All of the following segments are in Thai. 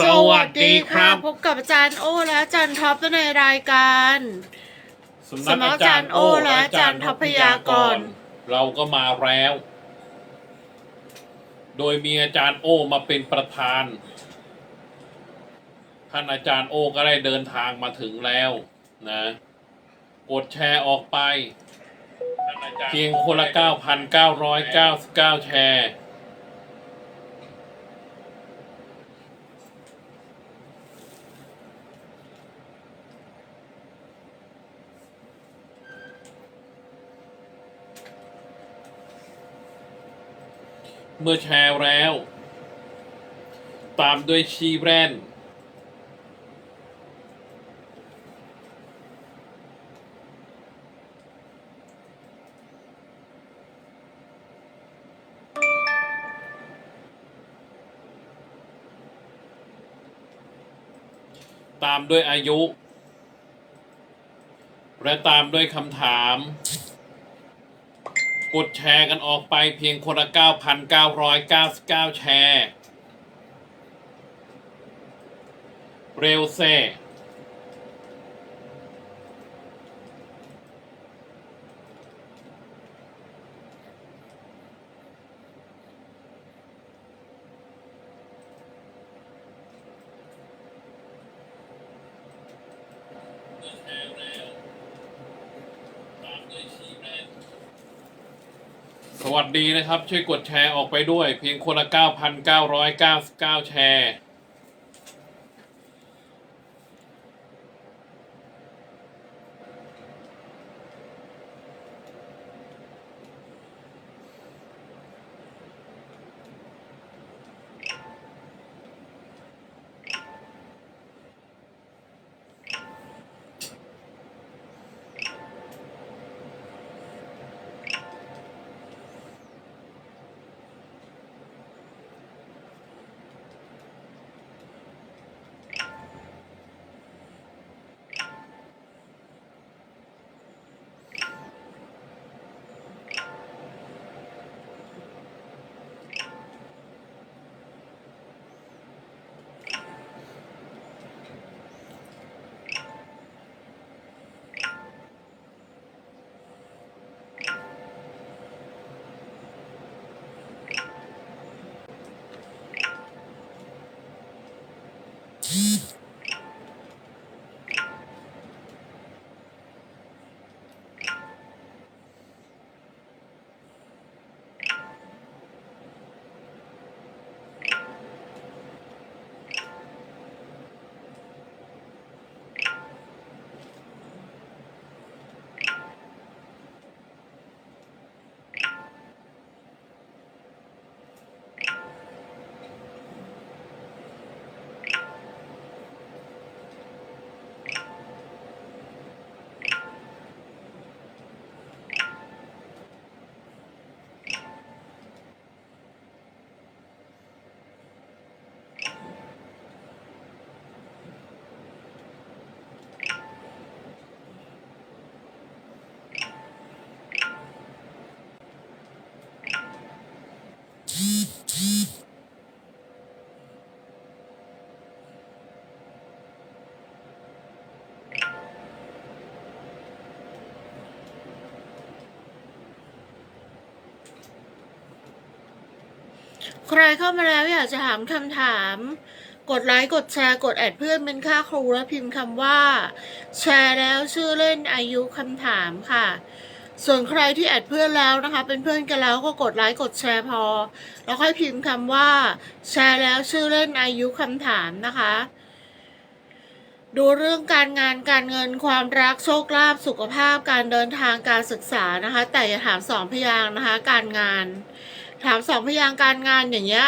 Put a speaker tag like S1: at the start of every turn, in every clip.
S1: สวัสดีครับ
S2: พบกับอาจารย์โอและอาจารย์ท็อปในรายการ
S1: สำนักอาจารย์โอและอาจารย์ทพยากรเราก็มาแล้ว โดยมีอาจารย์โอมาเป็นประธาน ท่านอาจารย์โอก็ได้เดินทางมาถึงแล้วนะ กดแชร์ออกไปเพียงคนละ 9,999 แชร์ เมื่อแชร์แล้ว ตามด้วยชีแบรนด์ตามด้วยอายุ และตามด้วยคำถาม กดแชร์กันออกไปเพียงคนละ9,999 แชร์ เร็วเซ่ ดีนะครับ ช่วยกดแชร์ออกไปด้วย เพียงคนละ 9,999 แชร์
S2: ใครเข้ามาแล้วอยากจะถามคำถาม กดไลค์กดแชร์กดแอดเพื่อนเป็นค่าครูและพิมพ์คำว่า แชร์แล้วชื่อเล่นอายุคำถามค่ะ ส่วนใครที่แอดเพื่อนแล้วนะคะ เป็นเพื่อนกันแล้วก็กดไลค์กดแชร์พอ แล้วค่อยพิมพ์คำว่า แชร์แล้วชื่อเล่นอายุคำถามนะคะดูเรื่องการงานการเงินความรักโชคลาภสุขภาพการเดินทางการศึกษานะคะ แต่อย่าถามสองพยางค์นะคะ การงาน ถามสองพยางการงานอย่างเงี้ย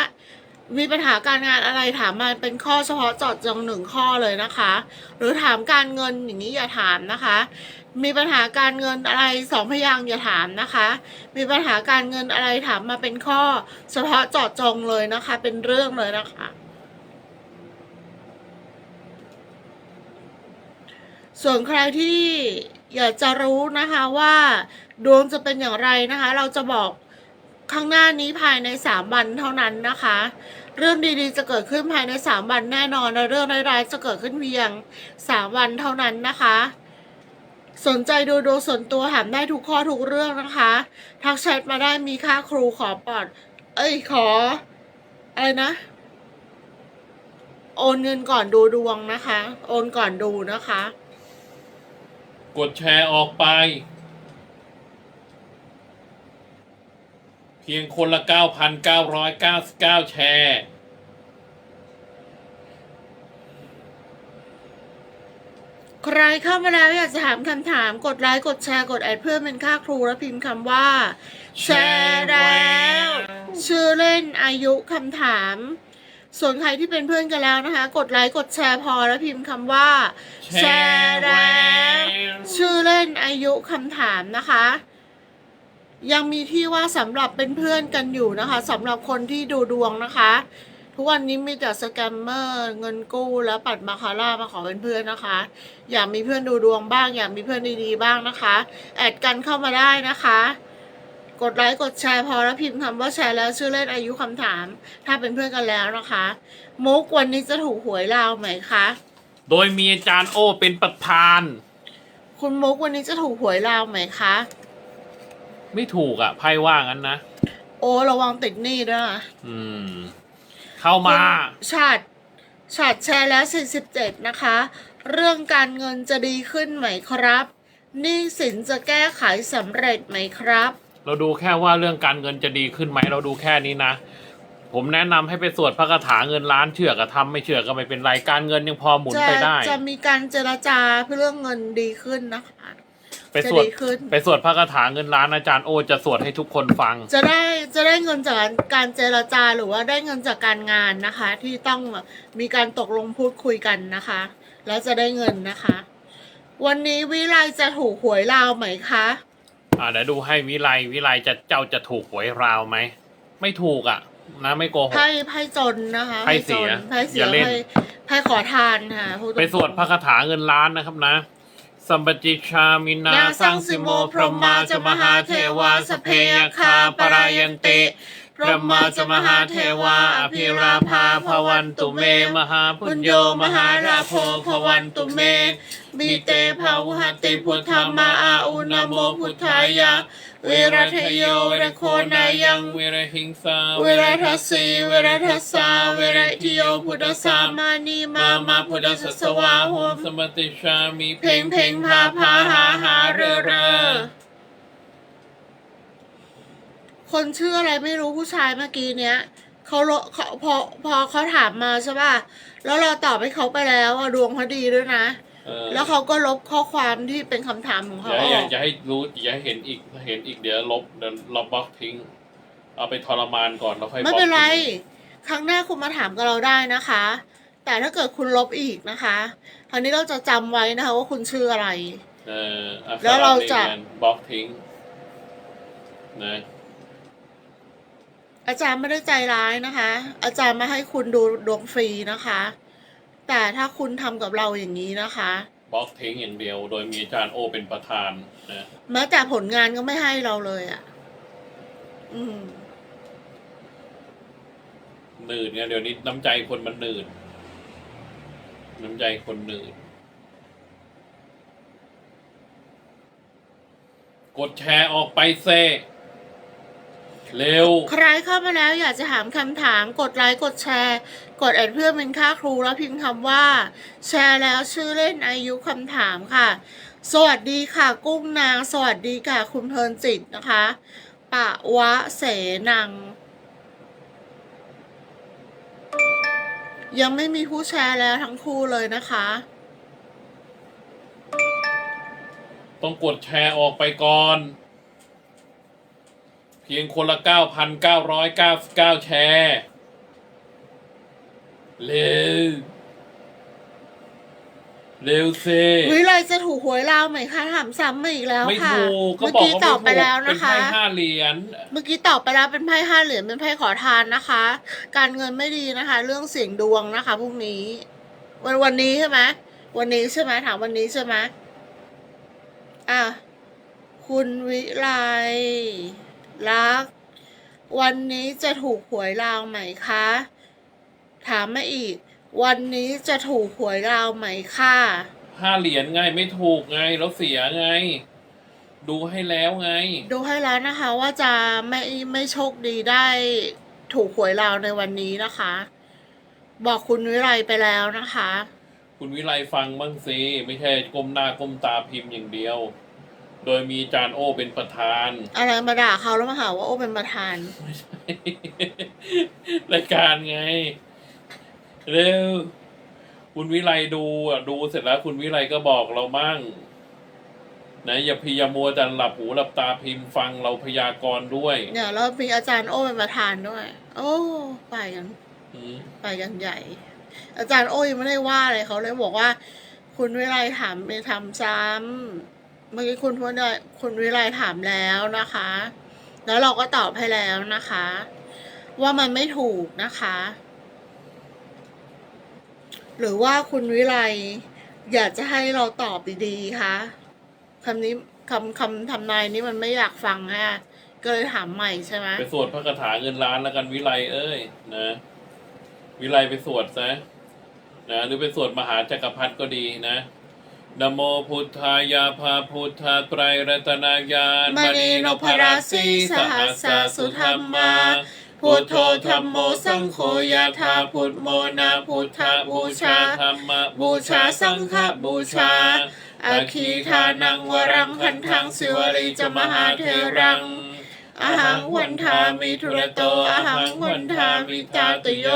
S2: มีปัญหาการงานอะไรถามมาเป็นข้อเฉพาะเจาะจงหนึ่งข้อเลยนะคะ หรือถามการเงินอย่างนี้อย่าถามนะคะ มีปัญหาการเงินอะไรสองพยางอย่าถามนะคะ มีปัญหาการเงินอะไรถามมาเป็นข้อ เฉพาะเจาะจงเลยนะคะ เป็นเรื่องเลยนะคะส่วนใครที่อยากจะรู้นะคะว่าดวงจะเป็นอย่างไรนะคะ เราจะบอก ข้างหน้านี้ภายในสามวันเท่านั้นนะคะ เรื่องดีๆจะเกิดขึ้นภายในสามวันแน่นอนและเรื่องร้ายๆจะเกิดขึ้นเพียงสามวันเท่านั้นนะคะ สนใจดูดวงส่วนตัวถามได้ทุกข้อทุกเรื่องนะคะ ทักแชทมาได้มีค่าครูขอปอด เอ้ยขอ อะไรนะ โอนเงินก่อนดูดวงนะคะ โอนก่อนดูนะคะ
S1: กดแชร์ออกไป พียงคนละ 9,999 แชร์
S2: ใครเข้ามาแล้วอยากจะถามคำถามกดไลค์กดแชร์กดแอดเพื่อเป็นค่าครูและพิมพ์คำว่า แชร์แล้ว ชื่อเล่นอายุคำถาม ส่วนใครที่เป็นเพื่อนกันแล้วนะคะ กดไลค์กดแชร์พอแล้วพิมพ์คำว่า แชร์แล้ว ชื่อเล่นอายุคำถามนะคะ ยังมีที่ว่าสำหรับเป็นเพื่อนกันอยู่นะคะสำหรับคนที่ดูดวงนะคะ ทุกวันนี้มีแต่สแกมเมอร์เงินกู้และปัดมาคาร่ามาขอเป็นเพื่อนนะคะ อยากมีเพื่อนดูดวงบ้าง อยากมีเพื่อนดีๆบ้างนะคะ แอดกันเข้ามาได้นะคะกดไลค์กดแชร์พอแล้วพิมพ์คำว่าแชร์แล้วชื่อเล่นอายุคำถาม ถ้าเป็นเพื่อนกันแล้วนะคะ มุกวันนี้จะถูกหวยลาวไหมคะ
S1: โดยมีอาจารย์โอเป็นประธาน
S2: คุณมุกวันนี้จะถูกหวยลาวไหมคะ
S1: ไม่ถูกอะไพ่ว่างั้นนะ
S2: โอ้ระวังติดหนี้ด้วยนะ
S1: อืม เข้ามา
S2: ฉาดฉาดแชร์แล้ว 47 นะคะ เรื่องการเงินจะดีขึ้นไหมครับหนี้สินจะแก้ไขสำเร็จไหมครับ
S1: เราดูแค่ว่าเรื่องการเงินจะดีขึ้นไหมเราดูแค่นี้นะ ผมแนะนำให้ไปสวดพระคาถาเงินล้านเชื่อก็ทำไม่เชื่อก็ไม่เป็นไรการเงินยังพอหมุน
S2: จะ
S1: ไปได้
S2: จะมีการเจรจาเพื่อเรื่องเงินดีขึ้นนะคะ
S1: ไป
S2: จะ
S1: สวด
S2: ดีขึ้น
S1: ไปสวดพระคาถาเงินล้านอาจารย์โอจะสวดให้ทุกคนฟัง
S2: จะได้จะได้เงินจากการเจรจาหรือว่าได้เงินจากการงานนะคะ ที่ต้องมีการตกลงพูดคุยกันนะคะ แล้วจะได้เงินนะคะ วันนี้วิไลจะถูกหวยลาวไหมคะ
S1: อ่าเดี๋ยวดูให้วิไลวิไลจะเจ้าจะถูกหวยราวไหม ไม่ถูกอะ นะไม่โกหก
S2: ไพ่ไพ่จนนะคะ
S1: ไพ่เสีย
S2: จนไพ่เสี
S1: อยย่าเล่น
S2: ไพ่ไพ่ขอทานค่ะพูตรงๆ
S1: ไปสวดพระคาถาเงินล้านนะครับนะ สัมปติชามินา
S2: นา
S1: สร้างสิโมพรหมาจมหาเทวาสเพยคาปรายันติพระมาจมหาเทวาอภิราภาพวันตุเม มหาพุญโยมหาราโพวันตุเม
S2: มีเตภาวหติพุทธมาอาอุณโมพุทธายะ เวรัทโยเวรโคนายัง
S1: เวรหิงสา
S2: เวรัทสีเวรัทสา เวรทิโยพุทธสามานีมา
S1: มา
S2: มา
S1: มา
S2: พุ
S1: พุ
S2: ท
S1: ท
S2: ธ
S1: ธ
S2: ส
S1: ส
S2: ส
S1: ส
S2: วาวาโห
S1: โห
S2: ม
S1: มสมติชามี
S2: เพ่งเพ่งพาพาหาหาเรอเรอคนชื่ออะไรไม่รู้ผู้ชายเมื่อกี้เนี้ยเขาโลเขาพอพอเขาถามมาใช่ป่ะ แล้วเราตอบให้เขาไปแล้วอะดวงเขาดีด้วยนะ
S1: เออ
S2: แล้วเขาก็ลบข้อความที่เป็นคำถามของ
S1: อ
S2: เขา
S1: ย่า
S2: อ
S1: อย่า
S2: อก
S1: อย่าให้รู้อย่าให้เห็นอีกเห็นอีกเดี๋ยวลบเดี๋ยวเราบล็อกทิ้ง เอาไปทรมานก่อนแล้วค่อยบล็
S2: ไม่
S1: อก
S2: เป็นไร
S1: ทิ้ง
S2: ครั้งหน้าคุณมาถามกับเราได้นะคะ แต่ถ้าเกิดคุณลบอีกนะคะคราวนี้เราจะจำไว้นะคะว่าคุณชื่ออะไร
S1: เอออะ
S2: แล้วเราจะ
S1: สลับนี่กันบล็อกทิ้งนะ
S2: อาจารย์ไม่ได้ใจร้ายนะคะ อาจารย์มาให้คุณดูดวงฟรีนะคะ แต่ถ้าคุณทำกับเราอย่างนี้นะคะ
S1: บล็อกทิ้งอย่างเดียว โดยมีอาจารย์โอเป็นประธานนะ
S2: แม้แต่ผลงานก็ไม่ให้เราเลยอะ่ะ อืม
S1: หนืดไงเดี๋ยวนี้น้ำใจคนมันหนืดน้ำใจคนหนืดกดแชร์ออกไปเซ เร็ว
S2: ใครเข้ามาแล้วอยากจะถามคำถามกดไลค์กดแชร์ กดแอดเพื่อเป็นค่าครูแล้วพิมพ์คำว่า แชร์แล้วชื่อเล่นอายุคำถามค่ะ สวัสดีค่ะ กุ้งนาง สวัสดีค่ะ คุณเพลินจิตนะคะ ปะวะเสนัง ยังไม่มีผู้แชร์แล้วทั้งคู่เลยนะคะ
S1: ต้องกดแชร์ออกไปก่อนเพียงคนละ 9,999 แชร์เร็วเร็วเซ
S2: วิไลจะถูกหวยลาวไหมคะถามซ้ำมาอีกแล้ว
S1: ไม่
S2: ค่ะ
S1: ถูกก็
S2: เมื่อ
S1: บอก
S2: กี้
S1: ว่า
S2: ตอบไป
S1: ไม่ถูก
S2: แล้ว
S1: เป็น
S2: นะคะ
S1: ไพ่ห้าเหรียญ
S2: เมื่อกี้ตอบไปแล้วเป็นไพ่ห้าเหรียญเป็นไพ่ขอทานนะคะ การเงินไม่ดีนะคะ เรื่องเสียงดวงนะคะพรุ่งนี้ วันวันนี้ใช่ไหมวันนี้ใช่ไหมถามวันนี้ใช่ไหมอะคุณวิไล รัก วันนี้จะถูกหวยลาวไหมคะ ถามมาอีก วันนี้จะถูกหวยราวไหมค่ะ
S1: ห้าเหรียญไงไม่ถูกไงแล้วเสียไง ดูให้แล้วไง
S2: ดูให้แล้วนะคะว่าจะไม่ไม่โชคดีได้ถูกหวยราวในวันนี้นะคะ บอกคุณวิไลไปแล้วนะคะ
S1: คุณวิไลฟังบ้างสิไม่ใช่ก้มหน้าก้มตาพิมพ์อย่างเดียว โดยมีจานโอเป็นประธาน
S2: อะไรมาด่าเขาแล้วมาหาว่าโอ้เป็นประธาน
S1: ไม่ใช่ รายการไง เร็ว คุณวิไลดูอะดูเสร็จแล้วคุณวิไลก็บอกเรามั่งนะอย่าพยายามมัวแต่หลับหูหลับตาพิมพ์ฟังเราพยากรณ์ด้วย
S2: เนี่ยแล้วมีอาจารย์โอ้เป็นประธานด้วย โอ้ไปกัน
S1: อืม
S2: ไปกันใหญ่ อาจารย์โอ้ยังไม่ได้ว่าอะไรเขาเลยบอกว่า คุณวิไลถามไปทำซ้ำ เมื่อกี้คุณพูดได้คุณวิไลถามแล้วนะคะ แล้วเราก็ตอบให้แล้วนะคะ ว่ามันไม่ถูกนะคะ หรือว่าคุณวิไลอยากจะให้เราตอบดีๆคะคำนี้คำคำทำนายนี้มันไม่อยากฟังฮะก็เลยถามใหม่ใช่ไหม
S1: ไปสวดพระคาถาเงินล้านแล้วกันวิไลเอ้ยนะวิไลไปสวดซะนะหรือไปสวดมหาจักรพรรดิก็ดีนะ นโมพุทธายาภาพุทธาไตรรัตนายาน
S2: มณีนพราศีสหัสสาสุธรรมาพุทโธธรรมโมสังโฆยาธาพุทโมนาพุทธบูชา
S1: ธรรม
S2: บูชาสังฆบูชาอาคีทานังวรังคันทังสิวลีจมหาเทรังอาหังวันทามิทุระโตอาหังวันทามิตาตโย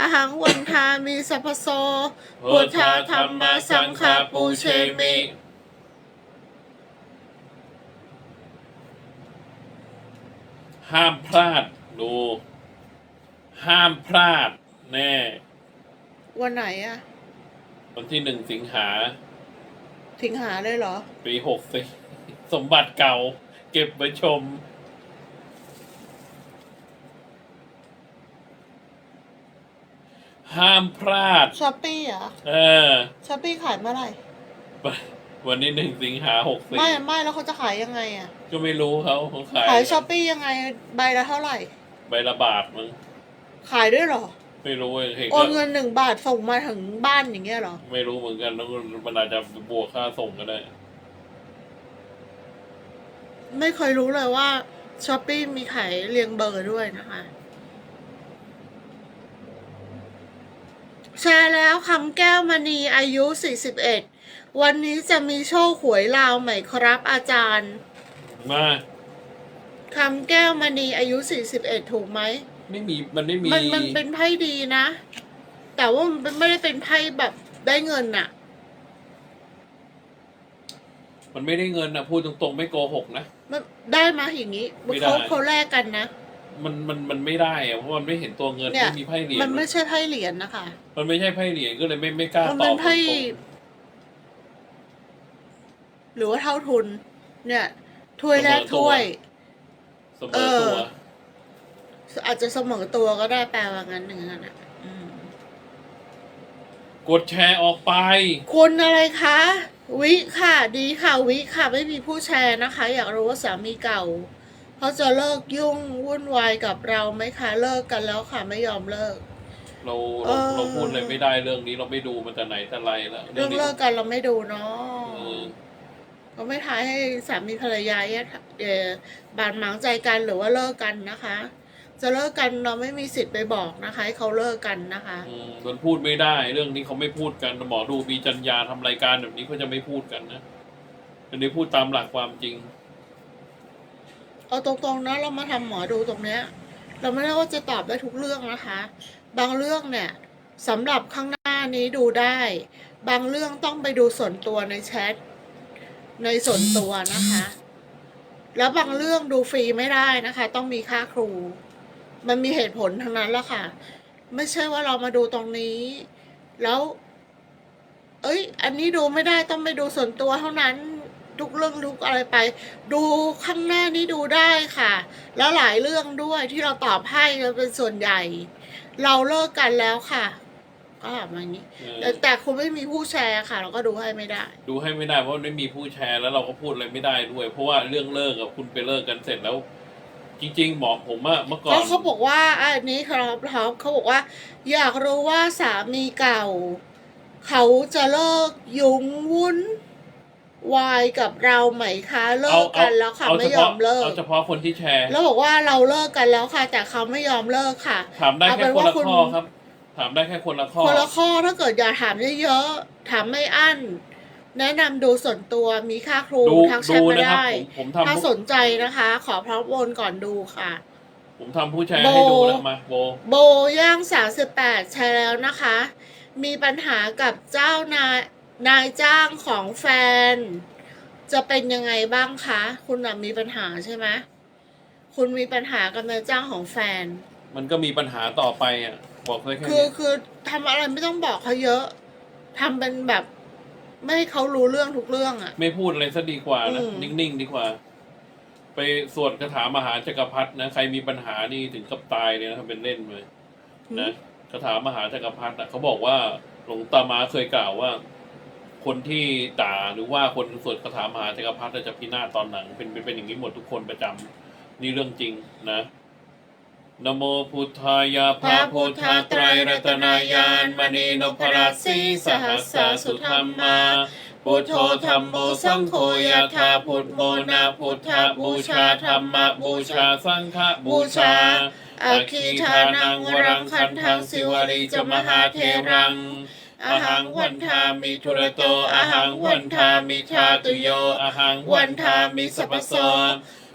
S2: อาหังวันทามิสัพพโสพุทธาธรรมสังฆาปูเชมิ
S1: ห้ามพลาดดู ห้ามพลาดแน่
S2: วันไหนอะ
S1: วันที่หนึ่งสิงหา
S2: สิงหาเลยเหรอ
S1: ปีหกสิสมบัติเก่า เก็บไว้ชม ห้ามพลาด
S2: ช้อปปี้เหรอ
S1: เออ
S2: ช้อปปี้ขายเมื่อไหร่
S1: วันนี้หนึ่งสิงหาหกสิ
S2: ไม่ไม่แล้วเขาจะขายยังไงอะ
S1: ก็ไม่รู้เขาเขาขาย
S2: ขายช้อปปี้ยังไงใบละเท่าไหร่
S1: ใบละบาทมั้ง
S2: ขายด้วยเหรอ
S1: ไม่รู้เห็น
S2: โอ
S1: ก็
S2: นเงินหนึ่งบาทส่งมาถึงบ้านอย่างเงี้ยเหรอ
S1: ไม่รู้เหมือนกันแล้วมันอาจจะบวกค่าส่งก็ได้
S2: ไม่เคยรู้เลยว่าช้อปปี้มีขายเรียงเบอร์ด้วยนะคะ แชร์แล้วคำแก้วมณีอายุ 41 วันนี้จะมีโชคหวยลาวไหมครับอาจารย์
S1: มา
S2: คำแก้วมณีอายุ 41 ถูกไหม
S1: ไม่มีมันไม่มี
S2: มันมันเป็นไพ่ดีนะ แต่ว่ามันไม่ได้เป็นไพ่แบบได้เงินน่ะ
S1: มันไม่ได้เงินนะพูดตรงๆ ไม่โกหกนะ
S2: มันได้มาอย่างนี้
S1: ไม่ได้
S2: เขาเขาแลกกันนะ
S1: มันมันมันไม่ได้อะเพราะมันไม่เห็นตัวเงิน
S2: เนี่ย
S1: ไม่มีไพ่เหรียญ
S2: มันไม่ใช่ไพ่เหรียญนะคะ
S1: มันไม่ใช่ไพ่เหรียญก็เลยไม่ไม่กล้า
S2: มัน
S1: ต
S2: เป็
S1: อนบ
S2: ไพ่
S1: ตรง
S2: หรือว่าเท่าทุน เนี่ย ถ้วยแรกถ้วย
S1: ๆเสมอตัว
S2: เอออาจจะเสมอตัวก็ได้แปลว่างั้นหนึ่งนะอืม
S1: กดแชร์ออกไป
S2: คุณอะไรคะ วิค่ะ ดีค่ะ วิค่ะ ไม่มีผู้แชร์นะคะ อยากรู้ว่าสามีเก่า เขาจะเลิกยุ่งวุ่นวายกับเราไหมคะ เลิกกันแล้วค่ะไม่ยอมเลิก
S1: เรา
S2: เอ
S1: เรา
S2: อ
S1: เราพูดอะไรไม่ได้เรื่องนี้เราไม่ดูมันแต่ไหนแต่ไรแล้ว
S2: เรื่อง
S1: นี้
S2: เลิกกันเราไม่ดูเนาะ
S1: เออ
S2: เขาไม่ท้ายให้สามีภรรยาเนี่ยเอ่อบาดหมางใจกันหรือว่าเลิกกันนะคะ จะเลิกกันเราไม่มีสิทธิ์ไปบอกนะคะให้เขาเลิกกันนะคะ
S1: อืมมันพูดไม่ได้ เรื่องนี้เขาไม่พูดกันหมอดูมีจัญญาทำรายการแบบนี้เขาจะไม่พูดกันนะอันนี้พูดตามหลักความจริง
S2: เอาตรงๆนะเรามาทำหมอดูตรงเนี้ย เราไม่ได้ว่าจะตอบได้ทุกเรื่องนะคะ บางเรื่องเนี่ยสำหรับข้างหน้านี้ดูได้ บางเรื่องต้องไปดูส่วนตัวในแชทในส่วนตัวนะคะ แล้วบางเรื่องดูฟรีไม่ได้นะคะ ต้องมีค่าครู มันมีเหตุผลทั้งนั้นแหละค่ะ ไม่ใช่ว่าเรามาดูตรงนี้ แล้ว เอ้ย อันนี้ดูไม่ได้ต้องไปดูส่วนตัวเท่านั้น ทุกเรื่องทุกอะไรไป ดูข้างหน้านี้ดูได้ค่ะ แล้วหลายเรื่องด้วยที่เราตอบให้เป็นส่วนใหญ่ เราเลิกกันแล้วค่ะ ก็แบบอย่างนี้
S1: เออ
S2: แต่แต่คุณไม่มีผู้แชร์ค่ะ เราก็ดูให้ไม่ได้
S1: ดูให้ไม่ได้เพราะมันไม่มีผู้แชร์แล้วเราก็พูดอะไรไม่ได้ด้วย เพราะว่าเรื่องเลิกกับคุณไปเลิกกันเสร็จแล้ว จริงๆหมอผมอะเมื่อก่อน
S2: ก็เขาบอกว่าอันนี้ครับท็อปเขาบอกว่า อยากรู้ว่าสามีเก่า เขาจะเลิกยุงวุ่น วายกับเราไหมคะเลิกกันแล้วค่ะ
S1: เอา
S2: ไม่
S1: เฉ
S2: ยอ
S1: พาะ
S2: มเลิก
S1: เอาเฉพาะคนที่แชร์
S2: แล้วบอกว่าเราเลิกกันแล้วค่ะ แต่เขาไม่ยอมเลิกค่ะ
S1: ถามได้
S2: เอาเป็
S1: แค่
S2: น
S1: คน
S2: ว่า
S1: ละ
S2: คุณ
S1: ข้อครับ ถามได้แค่คนละข้อ
S2: คนละข้อถ้าเกิดอยากถามเยอะๆถามไม่อั้นแนะนำดูส่วนตัวมีค่าครู
S1: ดู
S2: ทักแช
S1: ดู
S2: ทมา
S1: นะครับ
S2: ได้
S1: ผมผม
S2: ถ้า
S1: ทำ
S2: ส
S1: ผู้
S2: นใจนะคะ ขอพร้อมโอนก่อนดูค่ะ
S1: ผมทำผู้แชร์
S2: โบ
S1: ให้ดูแล้วมาโบ
S2: โบย่าง38ใช้แล้วนะคะ มีปัญหากับเจ้านาย นายจ้างของแฟน จะเป็นยังไงบ้างคะ คุณน่ะมีปัญหาใช่ไหมคุณมีปัญหากับนายจ้างของแฟน
S1: มันก็มีปัญหาต่อไปอะ บอกได้แค่
S2: คือ
S1: นี้
S2: คือทำอะไรไม่ต้องบอกเขาเยอะทำเป็นแบบ ไม่ให้เขารู้เรื่องทุกเรื่องอะ่ะ
S1: ไม่พูดอะไรซะดีกว่านะ
S2: อืม
S1: นิ่งๆดีกว่า ไปสวดคาถามหาจักรพรรดินะใครมีปัญหานี่ถึงกับตายเลยนะทำเป็นเล่นเลยนะคาถามหาจักรพรรดินะเขาบอกว่าหลวงตามาเคยกล่าวว่า คนที่ด่าหรือว่าคนสวดคาถามหาจักรพรรดิจะพินาศตอนหนังเป็นเป็นอย่างนี้หมดทุกคนประจำนี่เรื่องจริงนะนะโมพุทธายาพระพุทธไตรรัตนายานมณีนพรัสสีสหัสสาสุธรรมาพุทโธธรรมโมสังโฆยะธาพุทโมนาพุทธาบูชาธรรมบูชาสังฆบูชา
S2: อาคีทานังวรังคันทังสิวลีจมหาเทรัง
S1: อหังวันทามิทุระโตอหังวันทามิชาตุโยอหังวันทามิสัพพโส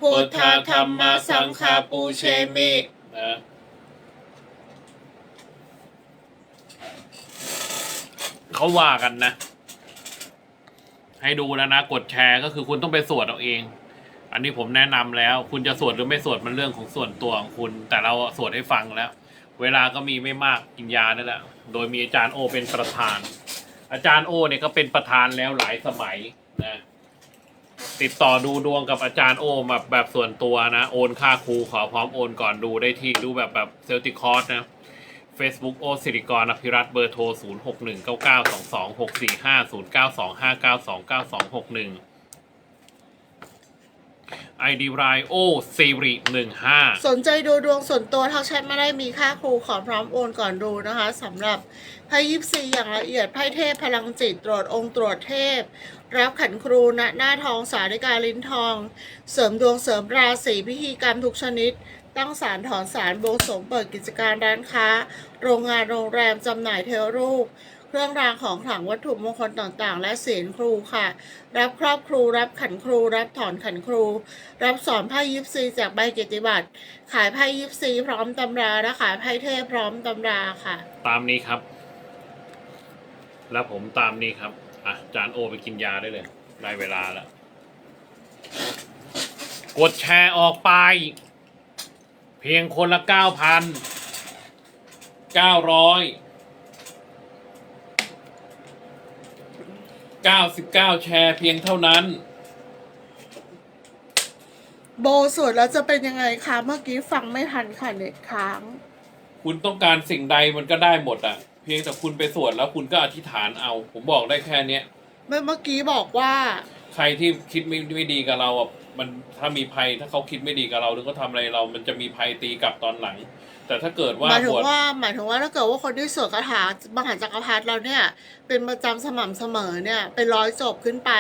S1: พุทธธรรมาสังฆาปูเชมินะเขาว่ากันนะ ให้ดูแล้วนะ กดแชร์ก็คือคุณต้องไปสวดเอาเอง อันนี้ผมแนะนำแล้ว คุณจะสวดหรือไม่สวดมันเรื่องของส่วนตัวของคุณ แต่เราสวดให้ฟังแล้ว เวลาก็มีไม่มากกินยานั่นแหละ โดยมีอาจารย์โอเป็นประธาน อาจารย์โอเนี่ยก็เป็นประธานแล้วหลายสมัยนะ ติดต่อดูดวงกับอาจารย์โอมาแบบส่วนตัวนะ โอนค่าครูขอพร้อมโอนก่อนดูได้ที่ดูแบบแบบเซลติคอร์สนะ Facebook โอสิริกรอภิรัตเบอร์โทร 0 ID รายโอซีริ15
S2: สนใจดูดวงส่วนตัวทักแชทมาได้มีค่าครูขอพร้อมโอนก่อนดูนะคะสำหรับไพ่ยิปซีอย่างละเอียดไพ่เทพพลังจิตตรวจองค์ตรวจเทพ รับขันครูณหน้าทองสาริกาลิ้นทอง เสริมดวงเสริมราศีพิธีกรรมทุกชนิด ตั้งสารถอนสารบวงสรวงเปิดกิจการร้านค้า โรงงานโรงแรมจำหน่ายเทวรูป เครื่องรางของขลังวัตถุมงคลต่างๆ และเสียงครูค่ะ รับครอบครู รับขันครู รับถอนขันครู รับสอนไพ่ยิปซีจากใบเกียรติบัตรขายไพ่ยิปซีพร้อมตำราและขายไพ่เทพพร้อมตำราค่ะ
S1: ตามนี้ครับ แล้วผมตามนี้ครับอะจานโอไปกินยาได้เลยได้เวลาแล้วกดแชร์ออกไป เพียงคนละเก้าพันเก้าร้อย เก้าสิบเก้าแชร์เพียงเท่านั้น
S2: โบสวดแล้วจะเป็นยังไงคะ เมื่อกี้ฟังไม่ทันค่ะเน็ตค้าง
S1: คุณต้องการสิ่งใดมันก็ได้หมดอะ เพียงแต่คุณไปสวดแล้วคุณก็อธิษฐานเอา ผมบอกได้แค่เนี้ย
S2: เมื่อเมื่อกี้บอกว่า
S1: ใครที่คิดไม่ไม่ดีกับเราอะมันถ้ามีภัยถ้าเขาคิดไม่ดีกับเราหรือเขาทำอะไรเรา มันจะมีภัยตีกลับตอนหลัง แต่ถ้าเกิดว่า
S2: หมายถึ
S1: บ
S2: ง
S1: วช
S2: ว่าหมายถึงว่าถ้าเกิดว่าคนที่สวดคาถามหาจักรพรรดิเราเนี่ย เป็นประจำสม่ำเสมอเนี่ย เป็นร้อยจบขึ้นไป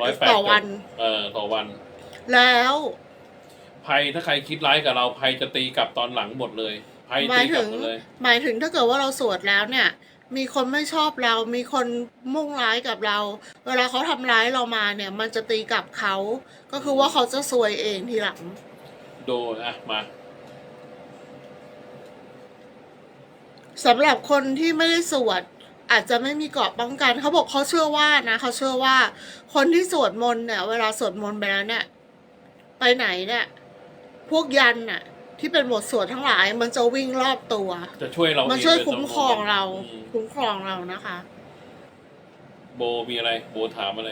S1: ร้อยแปด
S2: ต่อวัน
S1: เออต่อวัน
S2: แล้ว
S1: ภัยถ้าใครคิดร้ายกับเราภัยจะตีกลับตอนหลังหมดเลยภัย
S2: ห
S1: ตี
S2: มาย
S1: กลั
S2: ถึ
S1: บ
S2: ง
S1: หมดเลย
S2: หมายถึงถ้าเกิดว่าเราสวดแล้วเนี่ย มีคนไม่ชอบเรา มีคนมุ่งร้ายกับเรา เวลาเขาทำร้ายเรามาเนี่ย มันจะตีกลับเขา ก็คือว่าเขาจะซวยเองทีหลัง
S1: โดนอะมา
S2: สำหรับคนที่ไม่ได้สวดอาจจะไม่มีเกราะป้องกันเขาบอกเขาเชื่อว่านะเขาเชื่อว่า คนที่สวดมนต์เนี่ย เวลาสวดมนต์ไปแล้วเนี่ย ไปไหนเนี่ย พวกยันน่ะ ที่เป็นบทสวดทั้งหลาย มันจะวิ่งรอบตัว
S1: จะช่วยเรา
S2: มัน
S1: เอง
S2: ช่วย
S1: โด
S2: คุ้ม
S1: ต
S2: ครองเรา
S1: อืม
S2: คุ้มครองเรานะคะ
S1: โบมีอะไร โบถามอะไร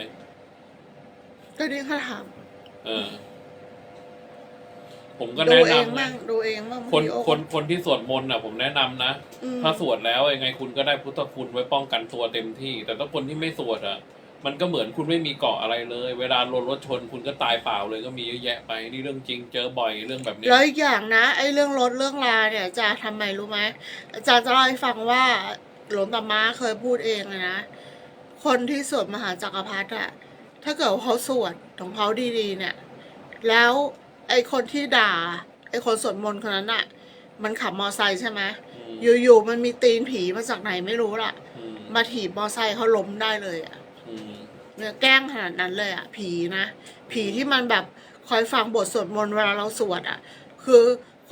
S2: ก็นี่ค่ะถาม
S1: เออ ผมก็
S2: ดู
S1: แนะ
S2: เอง
S1: นำ
S2: บ้า
S1: นะ
S2: งดูเองบ้าง
S1: คน
S2: วิดีโอ
S1: คนคนที่สวดมนต์อะ ผมแนะนำนะ
S2: อืม
S1: ถ้าสวดแล้วยังไงคุณก็ได้พุทธคุณไว้ป้องกันตัวเต็มที่ แต่ถ้าคนที่ไม่สวดอะ มันก็เหมือนคุณไม่มีเกาะอะไรเลย เวลาโดนรถชนคุณก็ตายเปล่าเลยก็มีเยอะแยะไปนี่เรื่องจริงเจอบ่อยเรื่องแบบเนี้ย
S2: แล้วอีกอย่างนะไอ้เรื่องรถเรื่องลาเนี่ยอาจารย์ทำไมรู้ไหมอาจารย์จะเล่าให้ฟังว่าหลวงตาม้าเคยพูดเองเลยนะ คนที่สวดมหาจักรพรรดิอะถ้าเกิดว่าเขาสวดของเขาดีๆเนี่ย แล้ว ไอ้คนที่ด่า ไอ้คนสวดมนต์คนนั้นอะมันขับมอไซค์ใช่ไหม
S1: อืม
S2: อยู่ๆมันมีตีนผีมาจากไหนไม่รู้ล่ะ
S1: อืม
S2: มาถีบมอไซค์เขาล้มได้เลยอะ
S1: อืม
S2: เนี่ยแกล้งขนาดนั้นเลยอะผีนะ ผีที่มันแบบคอยฟังบทสวดมนต์เวลาเราสวดอะคือ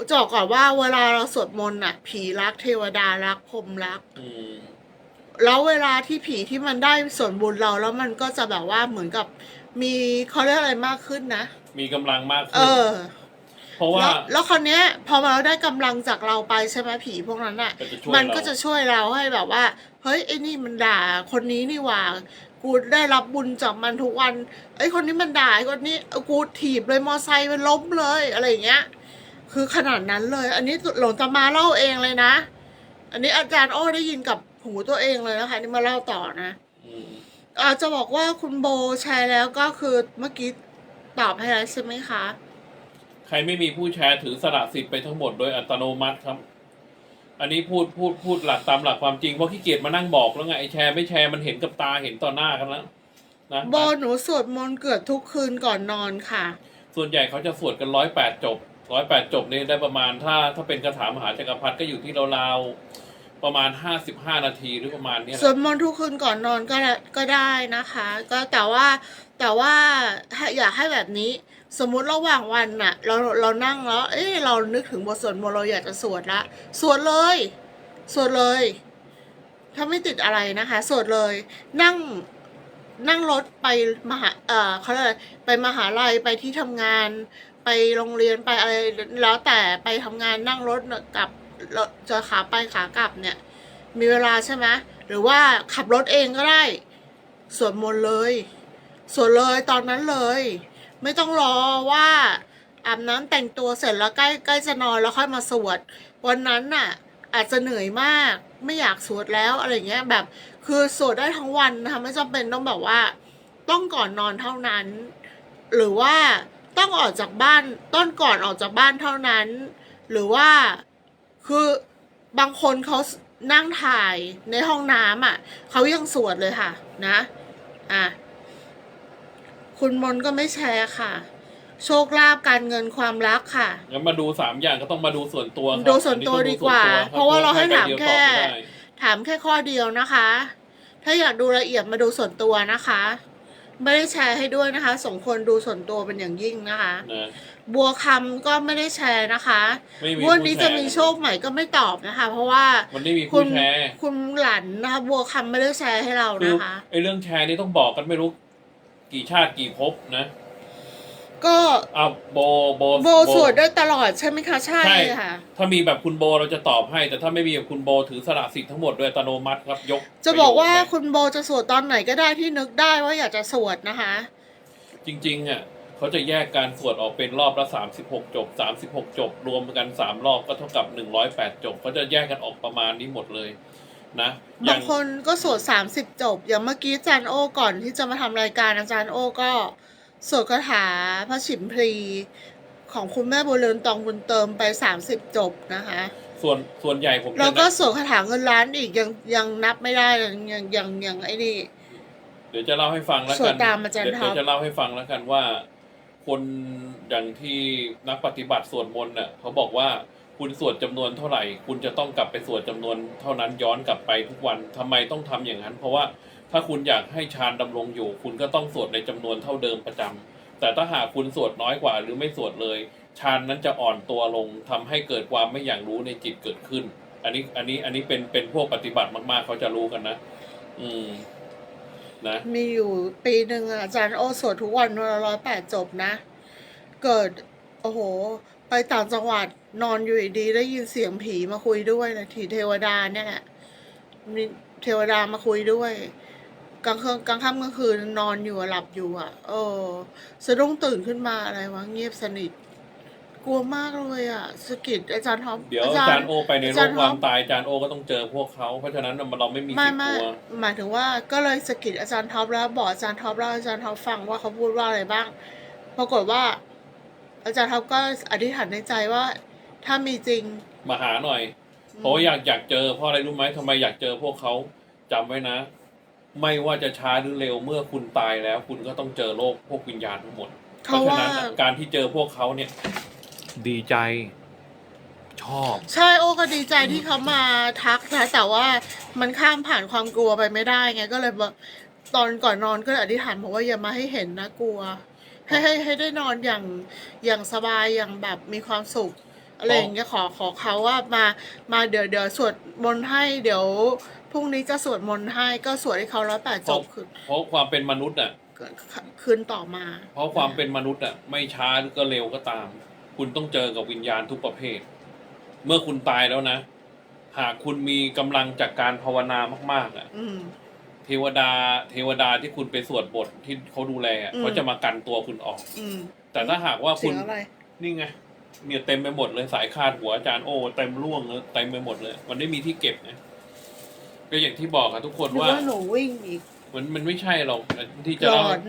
S2: จะบอกก่อนว่าเวลาเราสวดมนต์อะผีรักเทวดารักพรหมรัก
S1: อืม
S2: แล้วเวลาที่ผีที่มันได้ส่วนบุญเราแล้วมันก็จะแบบว่าเหมือนกับมีเขาเรียกอะไรมากขึ้นนะ
S1: มีกำลังมาก
S2: เอ
S1: ขึ้น
S2: อ
S1: เพราะว่า
S2: แล้วแล้วคราวเนี้ย พอเราได้กำลังจากเราไปใช่ไหมผีพวกนั้นอะ
S1: ก็จะช่วย
S2: มัน
S1: เรา
S2: ก็จะช่วยเราให้แบบว่า เฮ้ยไอ้นี่มันด่าคนนี้นี่หว่า กูได้รับบุญจากมันทุกวันไอ้คนนี้มันด่าไอ้คนนี้เอากูถีบเลยมอไซค์มันล้มเลยอะไรอย่างเงี้ย คือขนาดนั้นเลย อันนี้หลวงตามาเล่าเองเลยนะ อันนี้อาจารย์โอ้ได้ยินกับหูตัวเองเลยนะคะนี่มาเล่าต่อนะ
S1: อืม
S2: อาจจะบอกว่าคุณโบแชร์แล้วก็คือเมื่อกี้ ตอบให้แล้วใช่ไหมคะ
S1: ใครไม่มีผู้แชร์ถือสละสิทธิ์ไปทั้งหมดโดยอัตโนมัติครับ อันนี้พูดพูดพูดหลักตามหลักความจริงเพราะขี้เกียจมานั่งบอกแล้วไงไอแชร์ไม่แชร์มันเห็นกับตาเห็นต่อหน้ากันแล้วนะ
S2: โบหนูสวดมนต์เกือบทุกคืนก่อนนอนค่ะ
S1: ส่วนใหญ่เขาจะสวดกันร้อยแปดจบร้อยแปดจบนี่ได้ประมาณถ้าถ้าเป็นคาถามหาจักรพรรดิก็อยู่ที่ราวๆ ประมาณห้าสิบห้านาทีหรือประมาณเนี้ย
S2: สวดมนต์ทุกคืนก่อนนอนก็ได้ก็ได้นะคะ ก็แต่ว่าแต่ว่าอยากให้แบบนี้ สมมุติระหว่างวันน่ะ เราเรานั่งแล้วเอ้ยเรานึกถึงบทสวดมนต์เราอยากจะสวดละสวดเลย สวดเลย ถ้าไม่ติดอะไรนะคะ สวดเลย นั่งนั่งรถไปมหาเอ่อเขาเรียกอะไรไปมหาลัยไปที่ทำงาน ไปโรงเรียนไปอะไรแล้วแต่ไปทำงานนั่งรถกลับ จะขาไปขากลับเนี่ย มีเวลาใช่ไหมหรือว่าขับรถเองก็ได้สวดมนต์เลยสวดเลยตอนนั้นเลย ไม่ต้องรอว่าอาบน้ำแต่งตัวเสร็จแล้วใกล้ใกล้จะนอนแล้วค่อยมาสวด วันนั้นน่ะ อาจจะเหนื่อยมาก ไม่อยากสวดแล้วอะไรเงี้ยแบบ คือสวดได้ทั้งวันนะคะไม่จำเป็นต้องแบบว่า ต้องก่อนนอนเท่านั้น หรือว่าต้องออกจากบ้านต้นก่อนออกจากบ้านเท่านั้น หรือว่า คือบางคนเขานั่งถ่ายในห้องน้ำอะเขายังสวดเลยค่ะ นะ อะ คุณมนต์ก็ไม่แชร์ค่ะ โชคลาภการเงินความรักค่ะ
S1: งั้นมาดูสามอย่างก็ต้องมาดูส่วนตัวครับ
S2: ดูส่วนตัว
S1: อั
S2: ดีกว่า
S1: ต้องดูส่น
S2: เพราะว่าเราให้ถาม
S1: ใเดียว
S2: แค่
S1: ตอบไม่ได้
S2: ถามแค่ข้อเดียวนะคะ ถ้าอยากดูละเอียดมาดูส่วนตัวนะคะ ไม่ได้แชร์ให้ด้วยนะคะส่งคนดูส่วนตัวเป็นอย่างยิ่งนะคะ
S1: นะ
S2: บัวคำก็ไม่ได้แชร์นะคะ
S1: ไม่มี
S2: งวันนี้
S1: ผู้แช
S2: จะ
S1: ร์
S2: มีโชคใหม่ก็ไม่ตอบนะคะ เพราะว่า
S1: มันไม่มี
S2: คุ
S1: ผู้
S2: ณ
S1: แชร์
S2: คุณหลันนะคะบัวคำไม่ได้แชร์ให้เรา
S1: คือ
S2: นะคะ
S1: ไอ้เรื่องแชร์นี่ต้องบอกกันไม่รู้ กี่ชาติกี่ภพนะ
S2: ก็
S1: อ้าวโบโบ
S2: โบสวดได้ตลอดใช่ไหมคะใช่
S1: ใช่
S2: ค่ะ
S1: ถ้ามีแบบคุณโบเราจะตอบให้ แต่ถ้าไม่มีแบบคุณโบถือสละสิทธิ์ทั้งหมดโดยอัตโนมัติครับยก
S2: จะบอกว่า
S1: ประโยชน์ไป
S2: คุณโบจะสวดตอนไหนก็ได้ที่นึกได้ว่าอยากจะสวดนะคะ
S1: จริง ๆอะ เขาจะแยกการสวดออกเป็นรอบละสามสิบหกจบสามสิบหกจบ รวมกันสามรอบก็เท่ากับหนึ่งร้อยแปดจบเขาจะแยกกันออกประมาณนี้หมดเลยนะอบาย่างง
S2: คนก็สวดสามสิบจบ อย่างเมื่อกี้อาจารย์โอก่อนที่จะมาทำรายการอาจารย์โอก็สวดคาถาพระฉิมพลีของคุณแม่บุญเรือนตองบุญเติมไปสามสิบจบนะคะ
S1: ส่วนส่วนใหญ่ผม
S2: แล้ว
S1: จะ
S2: ก็
S1: นะ
S2: สวดคาถาเงินล้านอีกยังยังนับไม่ได้เลยยังยังยังไอ้นี่
S1: เดี๋ยวจะเล่าให้ฟังแล้ว
S2: สว
S1: กั
S2: ด
S1: น
S2: ตามอาจารย์
S1: เดี๋ยว
S2: ท็อป
S1: เดี๋ยวจะเล่าให้ฟังแล้วกันว่า คนอย่างที่นักปฏิบัติสวดมนต์น่ะเขาบอกว่าคุณสวดจำนวนเท่าไหร่ คุณจะต้องกลับไปสวดจำนวนเท่านั้นย้อนกลับไปทุกวันทำไมต้องทำอย่างนั้น เพราะว่าถ้าคุณอยากให้ฌานดำรงอยู่ คุณก็ต้องสวดในจำนวนเท่าเดิมประจำแต่ถ้าหากคุณสวดน้อยกว่า หรือไม่สวดเลยฌานนั้นจะอ่อนตัวลงทำให้เกิดความไม่อย่างรู้ในจิตเกิดขึ้น อันนี้อันนี้อันนี้เป็นเป็นพวกปฏิบัติมากๆ เขาจะรู้กันนะ อืม นะ
S2: มีอยู่ปีหนึ่งอะอาจารย์โอสวดทุกวันวันละร้อยแปดจบนะ เกิด โอ้โห ไปต่างจังหวัดนอนอยู่ดีได้ยินเสียงผีมาคุยด้วยนะถีเทวดาเนี่ยแหละมีเทวดามาคุยด้วยกลางคืนกลางค่ำกลางคืนนอนอยู่อะหลับอยู่อะ เออสะดุ้งตื่นขึ้นมาอะไรวะเงียบสนิท กลัวมากเลยอะสะกิดอาจารย์ท็อป
S1: เดี๋ยวอาจารย์โอไปในโลกความตายอาจารย์โอก็ต้องเจอพวกเขาเพราะฉะนั้นเราไม่มี
S2: ไม่
S1: สิทธิ์
S2: ไม่
S1: กลัว
S2: หมายถึงว่าก็เลยสะกิดอาจารย์ท็อปแล้วบอกอาจารย์ท็อปแล้วอาจารย์ท็อปฟังว่าเขาพูดว่าอะไรบ้าง ปรากฏว่า อาจารย์ท็อปก็อธิษฐานในใจว่า ถ้ามีจริง
S1: มาหาหน่อยเพราะว่าอยากอยากเจอเพราะอะไรรู้ไหมทำไมอยากเจอพวกเขาจำไว้นะ ไม่ว่าจะช้าหรือเร็วเมื่อคุณตายแล้ว คุณก็ต้องเจอโลกพวกวิญญาณทั้งหมด
S2: เพ
S1: เพราะ
S2: ราะ
S1: ฉะ
S2: ว่า
S1: นั้นน่ะการที่เจอพวกเขาเนี่ย ดีใจ ชอบ
S2: ใช่โอ้ก็ดีใจที่เขามาทักนะแต่ว่ามันข้ามผ่านความกลัวไปไม่ได้ไงก็เลยแบบตอนก่อนนอนก็เลยอธิษฐานบอกว่าอย่ามาให้เห็นนะกลัว ให้ให้ให้ได้นอนอย่างอย่างสบายอย่างแบบมีความสุขอะไรอย่างเงี้ยขอขอเขาว่ามามาเดี๋ยวเดี๋ยวสวดมนต์ให้เดี๋ยวพรุ่งนี้จะสวดมนต์ให้ก็สวดให้เขาร้อยแปดจบคืน
S1: เพราะความเป็นมนุษย์อะ
S2: คืนต่อมา
S1: เพราะความเป็นมนุษย์อะไม่ช้าก็เร็วก็ตาม คุณต้องเจอกับวิญญาณทุกประเภท เมื่อคุณตายแล้วนะ หากคุณมีกำลังจากการภาวนามากๆอะ
S2: อืม
S1: เทวดา เทวดาที่คุณไปสวดบทที่เขาดูแลอะ
S2: อืม
S1: เขาจะมากันตัวคุณออก
S2: อืม
S1: แต่ถ้าหากว่า
S2: เสี
S1: คุ
S2: ย
S1: ณ
S2: งอะไร
S1: นี่ไงเนี่ยเต็มไปหมดเลยสายคาดหัวอาจารย์โอ้เต็มร่วงเลยเต็มไปหมดเลย มันไม่มีที่เก็บไงก็อย่างที่บอกอะทุกคน
S2: นึก
S1: ว่า
S2: ว่าหนูวิ่งอีก
S1: มันมันไม่ใช่หรอกที่จะ
S2: หล
S1: เล่า
S2: อน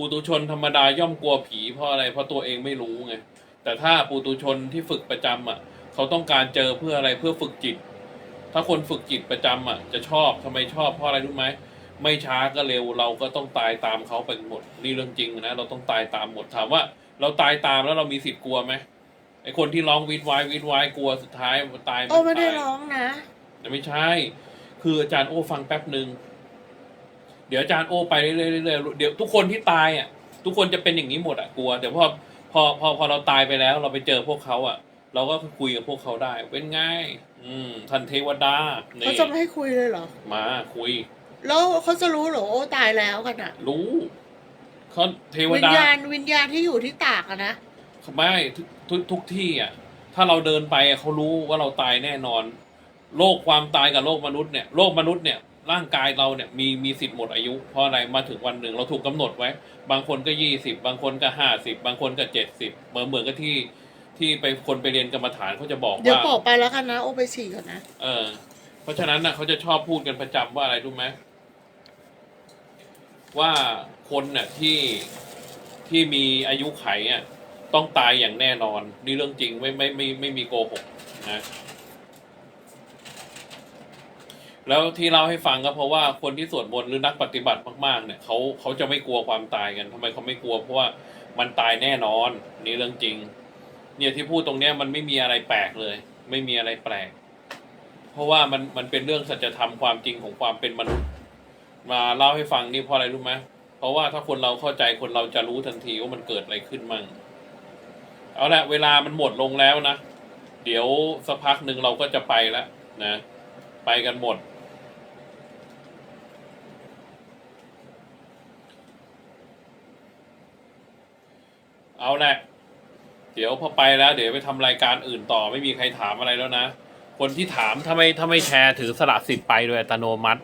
S1: ปุตุชนธรรมดาย่อมกลัวผีเพราะอะไรเพราะตัวเองไม่รู้ไงแต่ถ้าปุตุชนที่ฝึกประจำอะ เขาต้องการเจอเพื่ออะไรเพื่อฝึกจิต ถ้าคนฝึกจิตประจำอะ จะชอบทำไมชอบเพราะอะไรรู้ไหมไม่ช้าก็เร็วเราก็ต้องตายตามเขาไปหมดนี่เรื่องจริงนะเราต้องตายตามหมดถามว่า เราตายตามแล้วเรามีสิทธิ์กลัวไหมไอคนที่ร้องวิดวายวิดวายกลัวสุดท้ายมันตาย
S2: โอ้ไม่ได้
S1: ตาย
S2: ร้องนะ
S1: แต่ไม่ใช่ คืออาจารย์โอ้ฟังแป๊บหนึ่ง เดี๋ยวอาจารย์โอ้ไปเรื่อยๆเรื่อยๆเดี๋ยวทุกคนที่ตายอะทุกคนจะเป็นอย่างนี้หมดอะกลัวเดี๋ยวพอพอพอพอเราตายไปแล้ว เราไปเจอพวกเขาอะ เราก็คุยกับพวกเขาได้ เป็นไงอืมท่านเทวดา
S2: เขา
S1: นี่
S2: จะไม่ให้คุยเลยเหรอ
S1: มาคุย
S2: แล้วเขาจะรู้เหรอโอ้ตายแล้วกันอะ
S1: รู้เขาเทว
S2: วิญ
S1: ดา
S2: ญาณวิญญาณที่อยู่ที่ตากอะนะ
S1: ไม่ทุกทุกทุกที่อะ ถ้าเราเดินไปอะเขารู้ว่าเราตายแน่นอน โลกความตายกับโลกมนุษย์เนี่ย โลกมนุษย์เนี่ย ร่างกายเราเนี่ยมีมีสิทธิ์หมดอายุ เพราะอะไรมาถึงวันหนึ่งเราถูกกำหนดไว้ บางคนก็ยี่สิบบางคนก็ห้าสิบบางคนก็เจ็ดสิบเหมือนเหมือนกับที่ที่ไปคนไปเรียนกรรมฐานเขาจะบอก
S2: เดี๋ยว
S1: ว่า
S2: บอกไปแล้วกันนะโอ้ไปฉี่ก่อนนะ
S1: เออ เพราะฉะนั้นน่ะเขาจะชอบพูดกันประจำว่าอะไรรู้ไหมว่าคนน่ะที่ที่มีอายุไขอะต้องตายอย่างแน่นอน นี่เรื่องจริงไม่ไม่ไม่ไม่มีโกหกนะ แล้วที่เล่าให้ฟังก็เพราะว่าคนที่สวดมนต์หรือนักปฏิบัติมากๆเนี่ยเขาเขาจะไม่กลัวความตายกันทำไมเขาไม่กลัวเพราะว่ามันตายแน่นอนนี่เรื่องจริง เนี่ยที่พูดตรงเนี้ยมันไม่มีอะไรแปลกเลย ไม่มีอะไรแปลก เพราะว่ามันมันเป็นเรื่องสัจธรรมความจริงของความเป็นมนุษย์ มาเล่าให้ฟังนี่เพราะอะไรรู้ไหมเพราะว่าถ้าคนเราเข้าใจคนเราจะรู้ทันทีว่ามันเกิดอะไรขึ้นมั่งเอาละเวลามันหมดลงแล้วนะ เดี๋ยวสักพักหนึ่งเราก็จะไปแล้วนะ ไปกันหมด เอาแหละ เดี๋ยวพอไปแล้ว เดี๋ยวไปทำรายการอื่นต่อไม่มีใครถามอะไรแล้วนะ คนที่ถามทำไม่ถ้าไม่แชร์ถือสละสิทธิ์ไปโดยอัตโนมัติ